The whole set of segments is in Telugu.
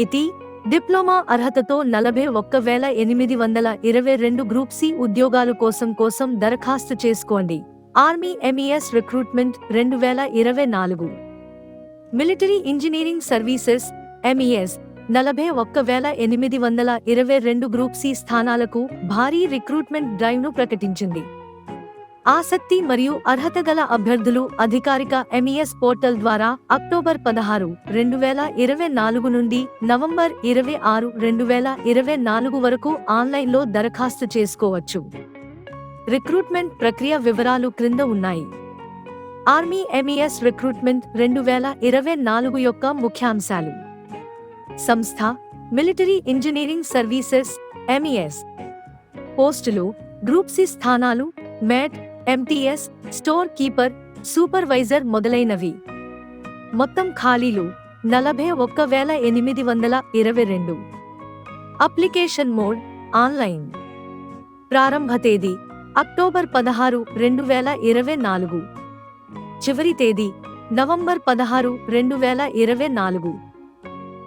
ఇతి డిప్లొమా అర్హతతో నలభై ఒక్క వేల ఎనిమిది వందల ఇరవై రెండు గ్రూప్ సి ఉద్యోగాలు కోసం కోసం దరఖాస్తు చేసుకోండి. ఆర్మీ ఎంఈఎస్ రిక్రూట్మెంట్ రెండు వేల ఇరవై నాలుగు. మిలిటరీ ఇంజనీరింగ్ సర్వీసెస్ ఎంఈఎస్ నలభై ఒక్క వేల ఎనిమిది వందల ఇరవై రెండు గ్రూప్ సి స్థానాలకు భారీ రిక్రూట్మెంట్ డ్రైవ్ను ప్రకటించింది. ఆసక్తి మరియు అర్హత గల అభ్యర్థులు అధికారిక ఎంఈఎస్ పోర్టల్ ద్వారా అక్టోబర్ పదహారు రెండు వేల ఇరవై నాలుగు నుండి నవంబర్ ఇరవై ఆరు రెండు వేల ఇరవై నాలుగు వరకు ఆన్లైన్లో దరఖాస్తు చేసుకోవచ్చు. రిక్రూట్మెంట్ ప్రక్రియ వివరాలు క్రింద ఉన్నాయి. ఆర్మీ ఎంఈఎస్ రిక్రూట్మెంట్ రెండు వేల ఇరవై నాలుగు యొక్క ముఖ్యాంశాలు. సంస్థ మిలిటరీ ఇంజనీరింగ్ సర్వీసెస్ ఎంఈఎస్ పోస్టులు గ్రూప్ సి స్థానాలు mate MTS store keeper supervisor మొదలైనవి. మొత్తం ఖాళీలు నలభై ఒక్క వేల ఎనిమిది వందల ఇరవై రెండు. అప్లికేషన్ మోడ్ ఆన్లైన్ ప్రారంభ తేదీ అక్టోబర్ పదహారు రెండు వేల ఇరవై నాలుగు. చివరి తేదీ నవంబర్ పదహారు రెండు వేల ఇరవై నాలుగు.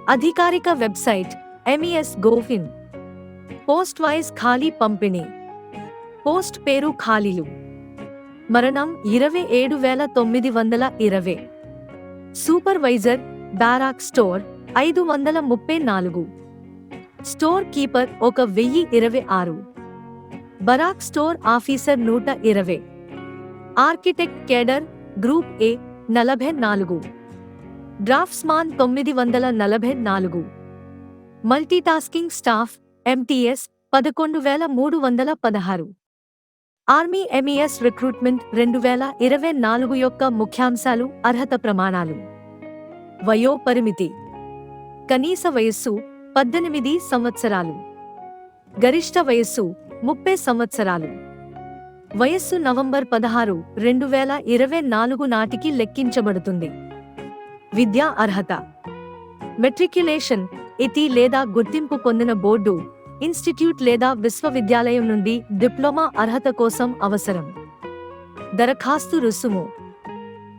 అధికారిక వెబ్సైట్ ఎంఈఎస్ గోఫిన్ పోస్ట్ వైజ్ ఖాళీ పంపిణీ. పోస్ట్ పేరు ఖాళీలు. మరణం ఇరవై ఏడు వేల తొమ్మిది వందల ఇరవై. సూపర్వైజర్ బ్యారాక్ స్టోర్ ఐదు వందల ముప్పై నాలుగు. స్టోర్ కీపర్ ఒక వెయ్యి ఇరవై ఆరు. బరాక్ స్టోర్ ఆఫీసర్ నూట ఇరవై. ఆర్కిటెక్ట్ కేడర్ గ్రూప్ ఏ నలభై నాలుగు. డ్రాఫ్ట్స్మాన్ తొమ్మిది వందల నలభై నాలుగు. మల్టీటాస్కింగ్ స్టాఫ్ ఎంటీఎస్ పదకొండు వేల మూడు వందల పదహారు. ఆర్మీ ఎంఈఎస్ రిక్రూట్మెంట్ రెండు వేల ఇరవై నాలుగు యొక్క ముఖ్యాంశాలు అర్హత ప్రమాణాలు. వయో పరిమితి కనీస వయస్సు పద్దెనిమిది సంవత్సరాలు. గరిష్ట వయస్సు ముప్పై సంవత్సరాలు. వయస్సు నవంబర్ పదహారు రెండు వేల ఇరవై నాలుగు నాటికి లెక్కించబడుతుంది. విద్యా అర్హత. మెట్రిక్యులేషన్ ఇతి లేదా గుర్తింపు పొందిన బోర్డు ఇన్స్టిట్యూట్ లేదా విశ్వవిద్యాలయం నుండి డిప్లొమా అర్హత కోసం అవసరం. దరఖాస్తు రుసుము.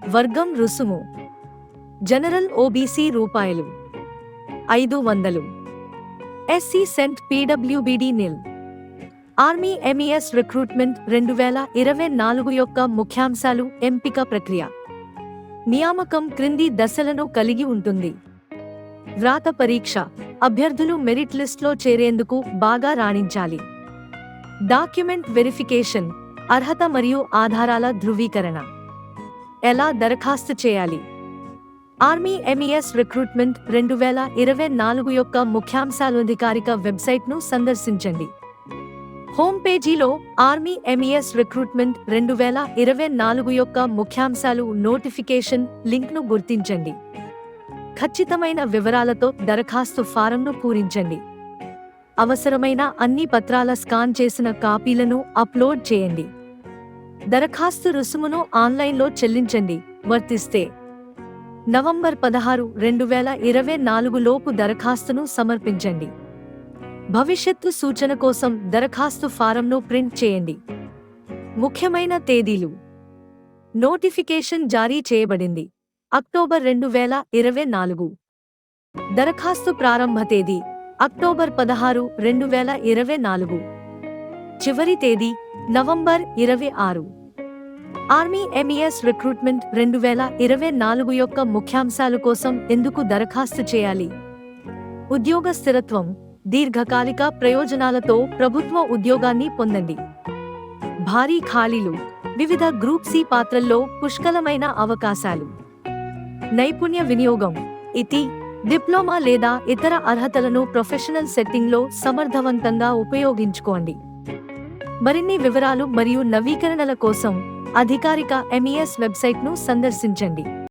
వర్గం రుసుము. జనరల్ ఓబీసీ రూపాయలు. ఐదు వందలు. SC cent PWBD nil. Army MES recruitment రెండు వేల ఇరవై నాలుగు యొక్క ముఖ్యాంశాలు ఎంపిక ప్రక్రియ. నియామకం క్రింది దశలను కలిగి ఉంటుంది. వ్రాత పరీక్ష. అభ్యర్థులు మెరిట్ లిస్ట్లో చేరేందుకు బాగా రాణించాలి. డాక్యుమెంట్ వెరిఫికేషన్ అర్హత మరియు ఆధారాల ధృవీకరణ. ఎలా దరఖాస్తు చేయాలి? ఆర్మీ ఎంఈఎస్ రిక్రూట్మెంట్ రెండు వేల ఇరవై నాలుగు యొక్క ముఖ్యాంశాలు అధికారిక వెబ్సైట్ను సందర్శించండి. హోమ్ పేజీలో ఆర్మీ ఎంఈఎస్ రిక్రూట్మెంట్ రెండు వేల ఇరవై నాలుగు యొక్క ముఖ్యాంశాలు నోటిఫికేషన్ లింక్ను గుర్తించండి. ఖచ్చితమైన వివరాలతో దరఖాస్తు ఫారంను పూరించండి. అవసరమైన అన్ని పత్రాల స్కాన్ చేసిన కాపీలను అప్లోడ్ చేయండి. దరఖాస్తు రుసుమును ఆన్లైన్లో చెల్లించండి. వర్తిస్తే నవంబర్ పదహారు రెండు వేల ఇరవై నాలుగు లోపు దరఖాస్తును సమర్పించండి. భవిష్యత్తు సూచన కోసం దరఖాస్తు ఫారంను ప్రింట్ చేయండి. ముఖ్యమైన తేదీలు. నోటిఫికేషన్ జారీ చేయబడింది. అక్టోబర్ రెండు వేల ఇరవై నాలుగు. దరఖాస్తు ప్రారంభ తేదీ అక్టోబర్ పదహారు రెండు వేల ఇరవై నాలుగు. చివరి తేదీ నవంబర్ ఇరవై ఆరు. ఆర్మీ ఎంఈఎస్ రిక్రూట్మెంట్ రెండు వేల ఇరవై నాలుగు యొక్క ముఖ్యాంశాలు కోసం ఎందుకు దరఖాస్తు చేయాలి? ఉద్యోగ స్థిరత్వం దీర్ఘకాలిక ప్రయోజనాలతో ప్రభుత్వ ఉద్యోగాన్ని పొందండి. భారీ ఖాళీలు వివిధ గ్రూప్ సి పాత్రల్లో పుష్కలమైన అవకాశాలు. నైపుణ్య వినియోగం. ఇది డిప్లొమా లేదా ఇతర అర్హతలను ప్రొఫెషనల్ సెట్టింగ్లో సమర్థవంతంగా ఉపయోగించుకోండి. మరిన్ని వివరాలు మరియు నవీకరణల కోసం అధికారిక ఎంఈఎస్ వెబ్సైట్ను సందర్శించండి.